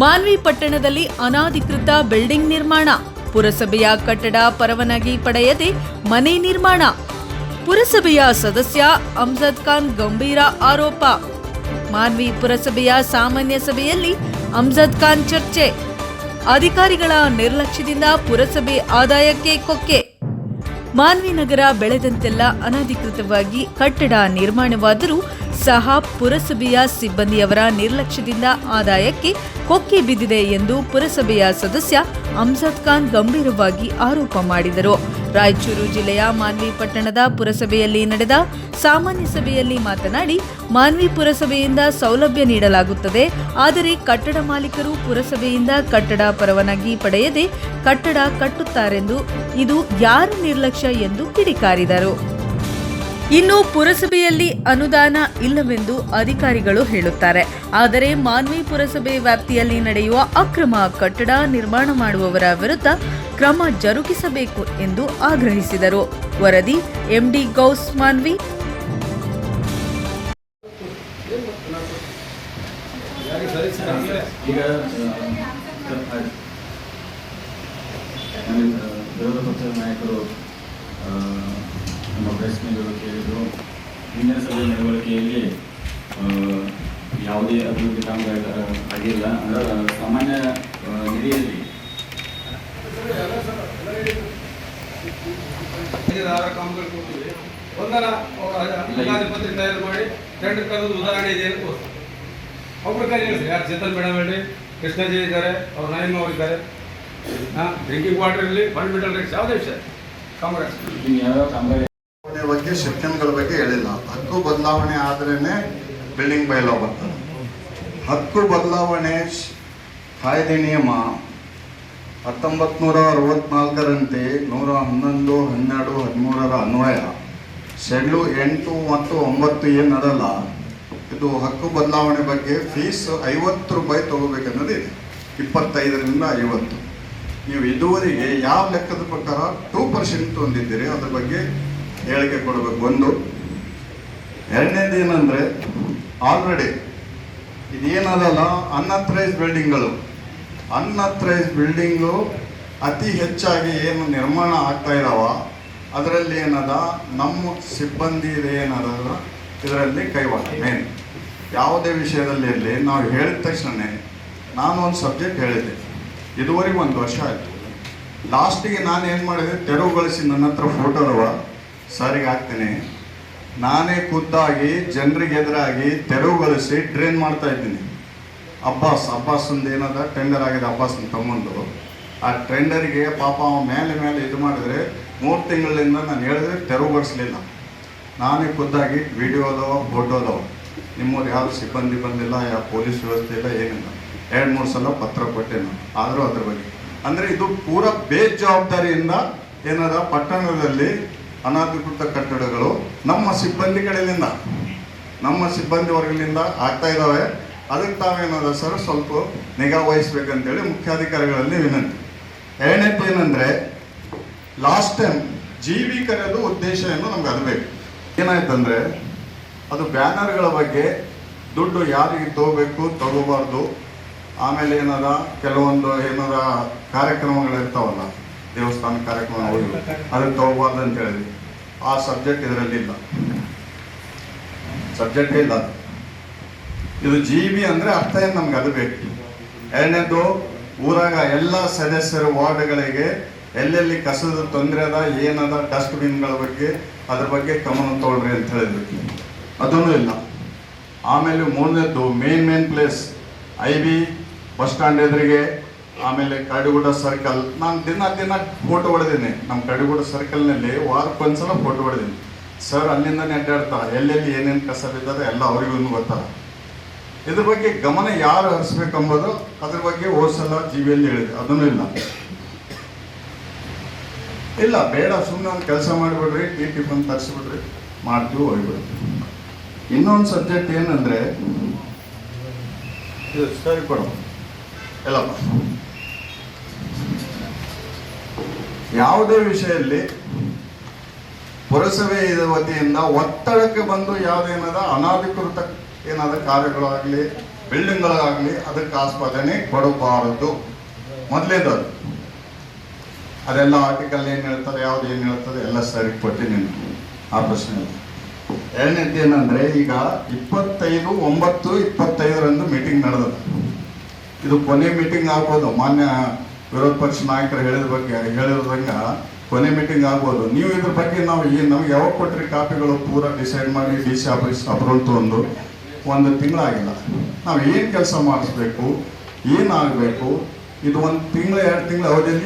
ಮಾನ್ವಿ ಪಟ್ಟಣದಲ್ಲಿ ಅನಾಧಿಕೃತ ಬಿಲ್ಡಿಂಗ್ ನಿರ್ಮಾಣ. ಪುರಸಭೆಯ ಕಟ್ಟಡ ಪರವಾನಗಿ ಪಡೆಯದೆ ಮನೆ ನಿರ್ಮಾಣ. ಪುರಸಭೆಯ ಸದಸ್ಯ ಅಮ್ಜದ್ ಖಾನ್ ಗಂಭೀರ ಆರೋಪ. ಮಾನ್ವಿ ಪುರಸಭೆಯ ಸಾಮಾನ್ಯ ಸಭೆಯಲ್ಲಿ ಅಮ್ಜದ್ ಖಾನ್ ಚರ್ಚೆ. ಅಧಿಕಾರಿಗಳ ನಿರ್ಲಕ್ಷ್ಯದಿಂದ ಪುರಸಭೆ ಆದಾಯಕ್ಕೆ ಕೊಕ್ಕೆ. ಮಾನ್ವಿ ನಗರ ಬೆಳೆದಂತೆಲ್ಲ ಅನಧಿಕೃತವಾಗಿ ಕಟ್ಟಡ ನಿರ್ಮಾಣವಾದರೂ ಸಹ ಪುರಸಭೆಯ ಸಿಬ್ಬಂದಿಯವರ ನಿರ್ಲಕ್ಷ್ಯದಿಂದ ಆದಾಯಕ್ಕೆ ಕೊಕ್ಕೆ ಬಿದ್ದಿದೆ ಎಂದು ಪುರಸಭೆಯ ಸದಸ್ಯ ಅಮ್ಜದ್ ಖಾನ್ ಗಂಭೀರವಾಗಿ ಆರೋಪ ಮಾಡಿದರು. ರಾಯಚೂರು ಜಿಲ್ಲೆಯ ಮಾನ್ವಿ ಪಟ್ಟಣದ ಪುರಸಭೆಯಲ್ಲಿ ನಡೆದ ಸಾಮಾನ್ಯ ಸಭೆಯಲ್ಲಿ ಮಾತನಾಡಿ, ಮಾನ್ವಿ ಪುರಸಭೆಯಿಂದ ಸೌಲಭ್ಯ ನೀಡಲಾಗುತ್ತದೆ, ಆದರೆ ಕಟ್ಟಡ ಮಾಲೀಕರು ಪುರಸಭೆಯಿಂದ ಕಟ್ಟಡ ಪರವಾನಗಿ ಪಡೆಯದೆ ಕಟ್ಟಡ ಕಟ್ಟುತ್ತಾರೆಂದು ಇದು ಯಾರ ನಿರ್ಲಕ್ಷ್ಯ ಎಂದು ಕಿಡಿಕಾರಿದರು. ಇನ್ನು ಪುರಸಭೆಯಲ್ಲಿ ಅನುದಾನ ಇಲ್ಲವೆಂದು ಅಧಿಕಾರಿಗಳು ಹೇಳುತ್ತಾರೆ. ಆದರೆ ಮಾನ್ವಿ ಪುರಸಭೆ ವ್ಯಾಪ್ತಿಯಲ್ಲಿ ನಡೆಯುವ ಅಕ್ರಮ ಕಟ್ಟಡ ನಿರ್ಮಾಣ ಮಾಡುವವರ ವಿರುದ್ಧ ಕ್ರಮ ಜರುಗಿಸಬೇಕು ಎಂದು ಆಗ್ರಹಿಸಿದರು. ವರದಿ ಎಂಡಿ ಗೌಸ್ ಮಾನ್ವಿ. ವಿರೋಧ ಪಕ್ಷದ ನಾಯಕರು ನಮ್ಮ ಪ್ರಶ್ನೆಗಳು ಕೇಳಿದರು ಹಿಂದಿನ ಸಭೆ ನಡವಳಿಕೆಯಲ್ಲಿ ಯಾವುದೇ ಅಭಿವೃದ್ಧಿ ಕಾಮಗಾರಿ ಆಗಿಲ್ಲ. ಅಂದರೆ ಸಾಮಾನ್ಯ ನಿಧಿಯಲ್ಲಿ. ಒಂದರ ಪತ್ರಿಕೆ ತಯಾರು ಮಾಡಿ ಟೆಂಡರ್ ಕರೆದು ಉದಾಹರಣೆ ಇದೆ ಅಂತ ತೋರಿಸ್ತಾರೆ ಒಬ್ಬರು ಕೈ ಯಾರು ಚೇತನ್ ಮೇಡಮ್ ಹೇಳಿ ಕೃಷ್ಣಜಿ ಇದ್ದಾರೆ ಅವ್ರ ನಾಯಮ್ಮ ಅವ್ರು ಇದ್ದಾರೆ. ಹಾಂ ಡ್ರಿಂಕಿಂಗ್ ವಾಟರ್ ಇರಲಿ ಫಂಡ್ ಮಿಟಲ್ ರೇಟ್ಸ್ ಯಾವುದೇ ವಿಷಯ ಕಾಮಗಾರಿ. ಯಾವ್ಯಾವ ಕಾಮಗಾರಿ ಬಗ್ಗೆ ಸೆಕ್ಷನ್ಗಳ ಬಗ್ಗೆ ಹೇಳಿಲ್ಲ. ಹಕ್ಕು ಬದಲಾವಣೆ ಆದ್ರೇನೆ ಬಿಲ್ಡಿಂಗ್ ಬೈಲಾ ಬರ್ತದೆ. ಹಕ್ಕು ಬದಲಾವಣೆ ಕಾಯ್ದೆ ನಿಯಮ ಹತ್ತೊಂಬತ್ತು ನೂರ ಅರವತ್ನಾಲ್ಕರಂತೆ ನೂರ ಹನ್ನೊಂದು, ಹನ್ನೆರಡು, ಹದಿಮೂರರ ಅನ್ವಯ. ಶೆಡ್ಲು ಎಂಟು ಮತ್ತು ಒಂಬತ್ತು ಏನು ಅದಲ್ಲ ಇದು ಹಕ್ಕು ಬದಲಾವಣೆ ಬಗ್ಗೆ ಫೀಸ್ ಐವತ್ತು ರೂಪಾಯಿ ತಗೋಬೇಕನ್ನೋದು ಇದೆ. ಇಪ್ಪತ್ತೈದರಿಂದ ಐವತ್ತು. ನೀವು ಇದುವರೆಗೆ ಯಾವ ಲೆಕ್ಕದ ಪ್ರಕಾರ ಟೂ ಪರ್ಸೆಂಟ್ ಹೊಂದಿದ್ದೀರಿ ಅದ್ರ ಬಗ್ಗೆ ಹೇಳಿಕೆ ಕೊಡಬೇಕು. ಒಂದು, ಎರಡನೇದು ಏನಂದ್ರೆ ಆಲ್ರೆಡಿ ಇದೇನದಲ್ಲ ಅನ್ಅಥರೈಸ್ ಬಿಲ್ಡಿಂಗ್ಗಳು ಅನ್ಅಥರೈಸ್ ಬಿಲ್ಡಿಂಗು ಅತಿ ಹೆಚ್ಚಾಗಿ ಏನು ನಿರ್ಮಾಣ ಆಗ್ತಾ ಇದಾವ. ಅದರಲ್ಲಿ ಏನದ? ನಮ್ಮ ಸಿಬ್ಬಂದಿ ಏನದ ಇದರಲ್ಲಿ ಕೈವಾಡ ಮೇನ್ ಯಾವುದೇ ವಿಷಯದಲ್ಲಿ ಇರಲಿ, ನಾವು ಹೇಳಿದ ತಕ್ಷಣ ನಾನು ಒಂದು ಸಬ್ಜೆಕ್ಟ್ ಹೇಳಿದ್ದೆ. ಇದುವರೆಗೆ ಒಂದು ವರ್ಷ ಆಯಿತು. ಲಾಸ್ಟಿಗೆ ನಾನು ಏನು ಮಾಡಿದೆ? ತೆರವುಗೊಳಿಸಿ ನನ್ನ ಹತ್ರ ಫೋಟೋ ಅದಾವ. ಸರಿಗೆ ಹಾಕ್ತೀನಿ ನಾನೇ ಖುದ್ದಾಗಿ ಜನರಿಗೆ ಎದುರಾಗಿ ತೆರವುಗೊಳಿಸಿ ಟ್ರೈನ್ ಮಾಡ್ತಾ ಇದ್ದೀನಿ. ಅಬ್ಬಾಸ್ ಅಬ್ಬಾಸ್ ಒಂದು ಏನದ? ಟೆಂಡರ್ ಆಗಿದೆ ಅಬ್ಬಾಸ್ ತಮ್ಮಂದು. ಆ ಟೆಂಡರ್ಗೆ ಪಾಪ ಅವನು ಮೇಲೆ ಮೇಲೆ ಇದು ಮಾಡಿದ್ರೆ ಮೂರು ತಿಂಗಳಿಂದ ನಾನು ಹೇಳಿದ್ರೆ ತೆರವುಗೊಳಿಸ್ಲಿಲ್ಲ ನಾನೇ ಖುದ್ದಾಗಿ ವಿಡಿಯೋ ಅದಾವ ಫೋಟೋ ಯಾರು ಸಿಬ್ಬಂದಿ ಬಂದಿಲ್ಲ ಯಾವ ಪೊಲೀಸ್ ವ್ಯವಸ್ಥೆ ಇಲ್ಲ, ಏನಿಲ್ಲ. ಎರಡು, ಮೂರು ಸಲ ಪತ್ರ ಕೊಟ್ಟೆ ನಾನು. ಆದರೂ ಅದ್ರ ಬಗ್ಗೆ. ಅಂದರೆ ಇದು ಪೂರ ಬೇಜವಾಬ್ದಾರಿಯಿಂದ ಏನದ ಪಟ್ಟಣದಲ್ಲಿ ಅನಧಿಕೃತ ಕಟ್ಟಡಗಳು ನಮ್ಮ ಸಿಬ್ಬಂದಿಗಳಿಂದ, ನಮ್ಮ ಸಿಬ್ಬಂದಿ ವರ್ಗದಿಂದ ಆಗ್ತಾ ಇದ್ದಾವೆ. ಅದಕ್ಕೆ ತಾವೇನದ ಸರ್ ಸ್ವಲ್ಪ ನಿಗಾ ವಹಿಸ್ಬೇಕಂತೇಳಿ ಮುಖ್ಯಾಧಿಕಾರಿಗಳಲ್ಲಿ ವಿನಂತಿ. ಎರಡನೇದು ಏನಂದರೆ ಲಾಸ್ಟ್ ಟೈಮ್ ಜೀವಿ ಕರೆಯೋದು ಉದ್ದೇಶ ಏನು ನಮ್ಗೆ ಅದು ಬೇಕು. ಏನಾಯ್ತಂದ್ರೆ, ಅದು ಬ್ಯಾನರ್ಗಳ ಬಗ್ಗೆ ದುಡ್ಡು ಯಾರಿಗೆ ತಗೋಬೇಕು ತಗೋಬಾರ್ದು. ಆಮೇಲೆ ಏನಾರ ಕೆಲವೊಂದು ಏನದ ಕಾರ್ಯಕ್ರಮಗಳಿರ್ತಾವಲ್ಲ ದೇವಸ್ಥಾನ ಕಾರ್ಯಕ್ರಮ ಹೋಗಿ ಅದನ್ನು ತಗೋಬಾರ್ದು ಅಂತ ಹೇಳಿದ್ವಿ ಆ ಸಬ್ಜೆಕ್ಟ್ ಇದರಲ್ಲಿ ಇಲ್ಲ ಸಬ್ಜೆಕ್ಟ್ ಇಲ್ಲ. ಇದು ಬಿ ಅಂದ್ರೆ ಅರ್ಥ ಏನು ನಮ್ಗೆ? ಅದು ಬೇಕು. ಎರಡನೇದು ಊರಾಗ ಎಲ್ಲ ಸದಸ್ಯರು ವಾರ್ಡ್ಗಳಿಗೆ ಎಲ್ಲೆಲ್ಲಿ ಕಸದ ತೊಂದರೆ ಅದ, ಏನದ, ಡಸ್ಟ್ಬಿನ್ಗಳ ಬಗ್ಗೆ, ಅದ್ರ ಬಗ್ಗೆ ಗಮನ ತೊಗೊಳ್ರಿ ಅಂತ ಹೇಳಿದ್ವಿ ಅದನ್ನು ಇಲ್ಲ. ಆಮೇಲೆ ಮೂರನೇದ್ದು main main place I B bus stand ಎದುರಿಗೆ ಆಮೇಲೆ ಕಡಿಗೂಡ ಸರ್ಕಲ್ ನಾನು ದಿನ ದಿನ ಫೋಟೋ ಹೊಡೆದೀನಿ. ನಮ್ಮ ಕಡಿಗೂಡ ಸರ್ಕಲ್ನಲ್ಲಿ ವಾರಕ್ಕೊಂದ್ಸಲ ಫೋಟೋ ಹೊಡೆದೀನಿ. ಸರ್ ಅಲ್ಲಿಂದನೇ ಅಡ್ಡಾಡ್ತಾರೆ. ಎಲ್ಲೆಲ್ಲಿ ಏನೇನು ಕಸ ಬಿದ್ದಾರೆ ಎಲ್ಲ ಅವರಿಗೂ ಗೊತ್ತಾರ ಇದ್ರ ಬಗ್ಗೆ ಗಮನ ಯಾರು ಹರಿಸ್ಬೇಕಂಬೋದು ಅದ್ರ ಬಗ್ಗೆ ಹೋದ್ ಜೀವಿಯಲ್ಲಿ ಹೇಳಿದೆ. ಅದನ್ನು ಇಲ್ಲ. ಇಲ್ಲ, ಬೇಡ. ಸುಮ್ಮನೆ ಒಂದು ಕೆಲಸ ಮಾಡಿಬಿಡ್ರಿ ಟಿ ಟಿ ಬಂದು ತರಿಸ್ಬಿಡ್ರಿ. ಮಾಡ್ತೀವಿ ಹೋಗ್ಬಿಡ್ತೀವಿ ಇನ್ನೊಂದು ಸಬ್ಜೆಕ್ಟ್ ಏನಂದ್ರೆ ಸರಿ ಕೊಡು. ಎಲ್ಲಪ್ಪ. ಯಾವುದೇ ವಿಷಯದಲ್ಲಿ ಪುರಸಭೆ ವತಿಯಿಂದ ಒತ್ತಡಕ್ಕೆ ಬಂದು ಯಾವುದೇನಾದ ಅನಾಧಿಕೃತ ಏನಾದ ಕಾರ್ಯಗಳಾಗಲಿ, ಬಿಲ್ಡಿಂಗ್ಗಳಾಗಲಿ ಅದಕ್ಕೆ ಆಸ್ಪಾದನೆ ಕೊಡಬಾರದು ಮೊದಲೇದದು. ಅದೆಲ್ಲ ಆರ್ಟಿಕಲ್ ಏನು ಹೇಳ್ತಾರೆ, ಯಾವ್ದು ಏನು ಹೇಳ್ತದೆ, ಎಲ್ಲ ಸರಿ ಕೊಟ್ಟಿದ್ದೀನಿ ಆ ಪ್ರಶ್ನೆ ಎರಡನೇದು ಏನಂದ್ರೆ, ಈಗ ಇಪ್ಪತ್ತೈದು, ಒಂಬತ್ತು, ಇಪ್ಪತ್ತೈದರಂದು ಮೀಟಿಂಗ್ ನಡೆದದ ಇದು ಕೊನೆ ಮೀಟಿಂಗ್ ಆಗ್ಬೋದು, ಮಾನ್ಯ ವಿರೋಧ ಪಕ್ಷ ನಾಯಕರು ಹೇಳಿದ ಬಗ್ಗೆ ಹೇಳಿರೋದಂಗ ಕೊನೆ ಮೀಟಿಂಗ್ ಆಗ್ಬೋದು. ನೀವು ಇದ್ರ ಬಗ್ಗೆ ನಾವು ಏನು ನಮ್ಗೆ ಯಾವಾಗ ಕೊಟ್ಟರೆ ಕಾಪಿಗಳು ಪೂರ ಡಿಸೈಡ್ ಮಾಡಿ ಡಿ ಸಿ ಆಫೀಸ್ ಅಪ್ರೂವಲ್ ತಗೊಂಡು ಒಂದು ತಿಂಗಳಾಗಿಲ್ಲ. ನಾವು ಏನು ಕೆಲಸ ಮಾಡಿಸ್ಬೇಕು ಏನಾಗಬೇಕು ಇದು ಒಂದು ತಿಂಗಳ, ಎರಡು ತಿಂಗಳ ಅವಧಿಯಲ್ಲಿ